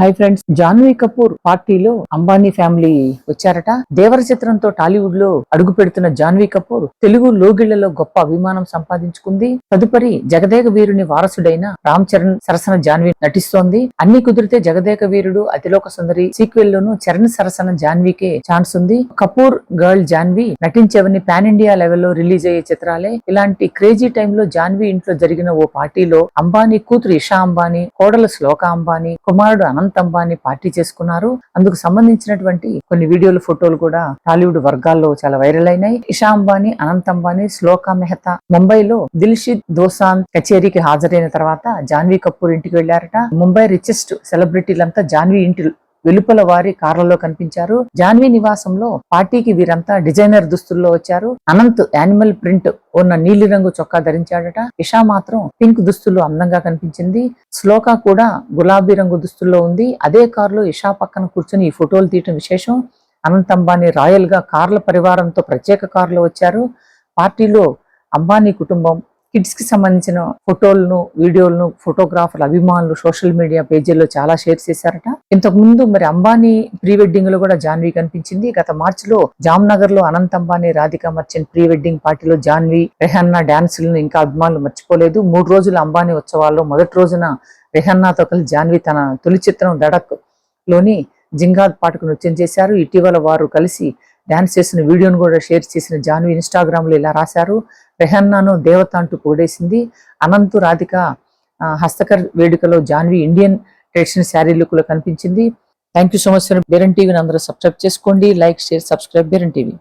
Hi friends Janhvi Kapoor పార్టీలో Ambani family వచ్చారట. దేవర చిత్రంతో టాలీవుడ్లో అడుగు పెడుతున్న జాన్వీ కపూర్ తెలుగు లోగిళ్ళలో గొప్ప అభిమానం సంపాదించుకుంది. తదుపరి జగదేక వీరుని వారసుడైన రామ్ చరణ్ సరసన జాన్వీ నటిస్తోంది. అన్ని కుదిరితే జగదేక వీరుడు అతిలోక సుందరి సీక్వెల్ లోను చరణ్ సరసన జాన్వీకే ఛాన్స్ ఉంది. కపూర్ గర్ల్ జాన్వీ నటించేవని పాన్ ఇండియా లెవెల్లో రిలీజ్ అయ్యే చిత్రాలే. ఇలాంటి క్రేజీ టైంలో జాన్వీ ఇంట్లో జరిగిన ఓ పార్టీలో అంబానీ కూతురు ఇషా అంబానీ కోడలు శ్లోక అంబానీ కుమారుడు అనంత అంబానీ పార్టీ చేసుకున్నారు. అందుకు సంబంధించినటువంటి కొన్ని వీడియోలు ఫోటోలు కూడా టాలీవుడ్ వర్గాల్లో చాలా వైరల్ అయినాయి. ఇషా అంబానీ అనంత్ అంబానీ శ్లోక మెహతా ముంబైలో దిల్షిద్ దోసాన్ కచేరీకి హాజరైన తర్వాత జాన్వీ కపూర్ ఇంటికి వెళ్ళారట ముంబై రిచెస్ట్ సెలబ్రిటీలంతా జాన్వీ ఇంటి వెలుపల వారి కార్లలో కనిపించారు. జాన్వీ నివాసంలో పార్టీకి వీరంతా డిజైనర్ దుస్తుల్లో వచ్చారు. అనంత్ యానిమల్ ప్రింట్ ఉన్న నీలిరంగు చొక్కా ధరించాడట. ఇషా మాత్రం పింక్ దుస్తులు అందంగా కనిపించింది. శ్లోక కూడా గులాబీ రంగు దుస్తుల్లో ఉంది. అదే కారులో ఇషా పక్కన కూర్చొని ఈ ఫోటోలు తీయటం విశేషం. అనంత్ అంబానీ రాయల్గా కార్ల పరివారంతో ప్రత్యేక కారులో వచ్చారు. పార్టీలో అంబానీ కుటుంబం కిడ్స్కి సంబంధించిన ఫోటోలను వీడియోలను ఫోటోగ్రాఫర్లు అభిమానులు సోషల్ మీడియా పేజీల్లో చాలా షేర్ చేశారట. ఇంతకు ముందు మరి అంబానీ ప్రీ వెడ్డింగ్లో కూడా జాన్వీ కనిపించింది. గత మార్చిలో జామ్నగర్లో అనంత్ అంబానీ రాధిక మర్చెంట్ ప్రీ వెడ్డింగ్ పార్టీలో జాన్వి రెహన్నా డాన్సులను ఇంకా అభిమానులు మర్చిపోలేదు. మూడు రోజుల అంబానీ ఉత్సవాల్లో మొదటి రోజున రెహన్నాతో కలిసి జాన్వీ తన తొలి చిత్రం దడక్లోని జింగాద్ పాటకు నృత్యం చేశారు. ఇటీవల వారు కలిసి డాన్స్ చేసిన వీడియోను కూడా షేర్ చేసిన జాన్వి ఇన్స్టాగ్రామ్లో ఇలా రాశారు. రెహన్నాను దేవత అంటూ కూడేసింది. అనంతు రాధిక ఆ, హస్తకర్ వేడుకలో జాన్వి ఇండియన్ ట్రెడిషనల్ శారీ లుక్లో కనిపించింది. థ్యాంక్ యూ సో మచ్ బేరన్ టీవీని అందరూ సబ్స్క్రైబ్ చేసుకోండి. లైక్ షేర్ సబ్స్క్రైబ్ బేరన్ టీవీ.